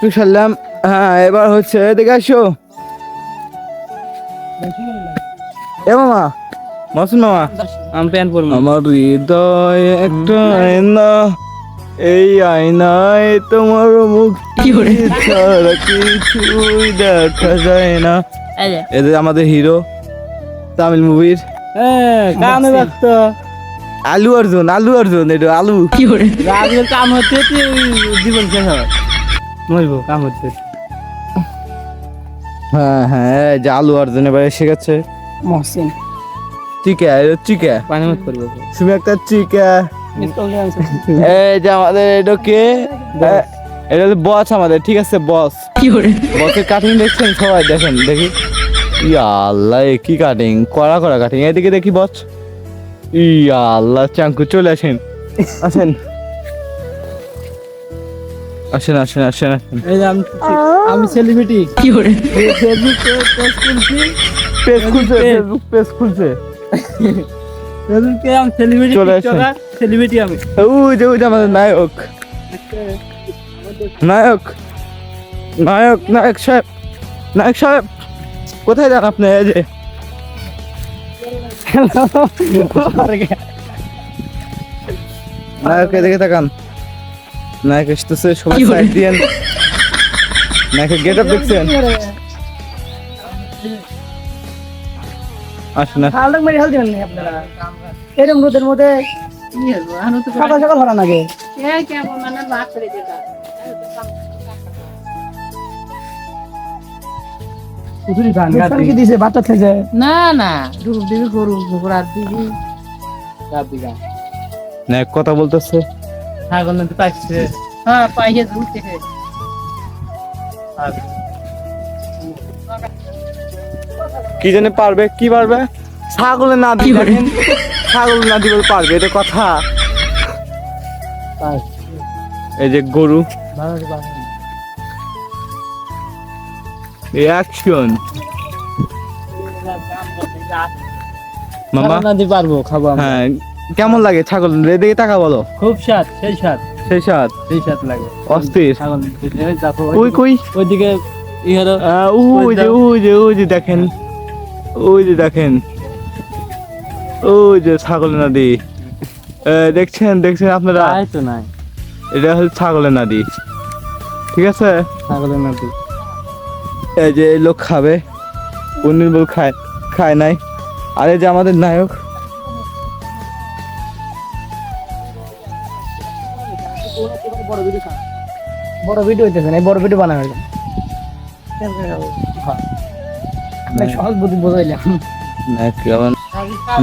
তুই সারলাম হ্যাঁ এবার হচ্ছে এদিকে আসো। এ মামা মসুন মামা আমি প্যান্ট পরবো। আমার হৃদয় একটা আয়না এই আয়নায় তোমার মুখ ছাড়া কিছুই দেখা যায় না। এদের আমাদের হিরো তামিল মুভির। হ্যাঁ ব্যস্ত আলু অর্জুন আলু অর্জুন এটা আলু। কি করে রাজের কাম হচ্ছে জীবন শেষ হয় মরবো কাম হচ্ছে। হ্যাঁ হ্যাঁ যে আলু অর্জুন এবার এসে গেছে। মহসিন। চিকা চিকা। পানি মত করব। তুমি একটা চিকা। এই যে আমাদের এটা কে? এটা বস আমাদের ঠিক আছে বস। কি করে বসের কাটিং দেখছেন সবাই দেখেন দেখি। ইয়া আল্লাহ কি কাটিং কড়া কড়া কাটিং এদিকে দেখি বস। ইয়া আল্লাহ চাঙ্কু চলে আসেন। আসেন। আসেন আসেন আসেন আসেন। এই যে আমি আমি সেলিব্রিটি ফেসবুক পোস্ট করছি পেজ খুলছে। ফেসবুক পেজ খুলছে। ফেসবুকে আমি সেলিব্রিটি চলে আসেন। সেলিব্রিটি আমি। ওই যে ওই যে আমাদের নায়ক। নায়ক। নায়ক নায়ক সাহেব। নায়ক সাহেব কোথায় যান আপনি? এই যে। নায়ক এদিকে তাকান। নায়ক এসতেছে সবাই সাইড দিয়েন নায়কের গেট আপ দেখছেন? আসেন। হালদাক মারি হাল দিবেন আপনারা? এরকম রোদের মধ্যে সকাল সকাল ভরা লাগে কি দিছে বাচ্চা থেকে না না। ডুব দিবি গরু ঘোড়ার দিবি। নায়ক কথা বলতেছে। ছাগল নাকি পাইছে? হ্যাঁ পাইছে কি জানে পারবে কি পারবে? ছাগলে না দেখেন ছাগল না দিবে পারবে এটা কথা। এই যে গরু। অ্যাকশন মামা? না দিতে পারব খাব। হ্যাঁ কেমন লাগে ছাগল? এদিকে টাকা বলো। খুব স্বাদ সেই স্বাদ। সেই সাত সেই স্বাদ লাগে। অস্থির। ছাগল দেখো কই ওইদিকে ই হলো আহ, ওই যে ওই যে ওই যে দেখেন। ওই যে দেখেন। ওই যে ছাগল নদী। দেখছেন দেখছেন আপনারা? তাই তো নাই। এটা হচ্ছে ছাগলের নদী। ঠিক আছে? ছাগলের এই যে এই লোক খাবে। পনির বল খায় খায় নাই। আর এই যে আমাদের নায়ক। বড় ভিডিও হইতেছে না বড় ভিডিও সহজ বুদ্ধি বোঝাইলাম।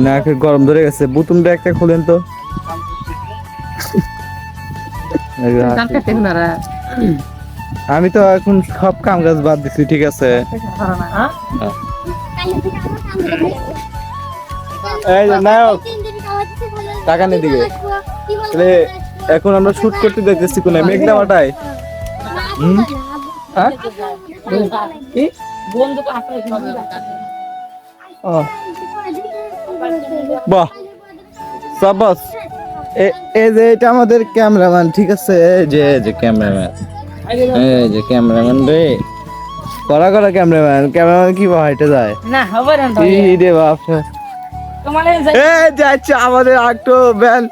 নায়কের গরম ধরে গেছে। বুতুমটা একটা খোলেন তো। আমি তো এখন সব কাম কাজ বাদ দিছি, ঠিক আছে? এই যে নায়ক, টাকা নিয়ে দিকে। এখন আমরা শুট করতে দেখতেছি কোন? মেঘনা মাটায় হুম? হ্যাঁ? বাহ। সাবাস এই যে এটা আমাদের ক্যামেরাম্যান, ঠিক আছে? যে যে ক্যামেরাম্যান। এই যে ক্যামেরাম্যান রে। করা করা ক্যামেরাম্যান ক্যামেরাম্যান কি বা যায়? না হবে। না ই রে বাপ তোমার এই যাচ্ছে আমাদের আটো ব্যান।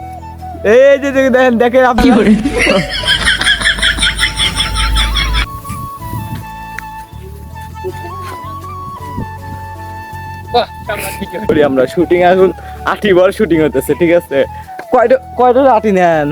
এই যে দেখে দেখেন দেখেন আপনি করি? আমরা শুটিং এখন আটি বার শুটিং হতেছে ঠিক আছে? কয়টা কয়টা আটি নেন?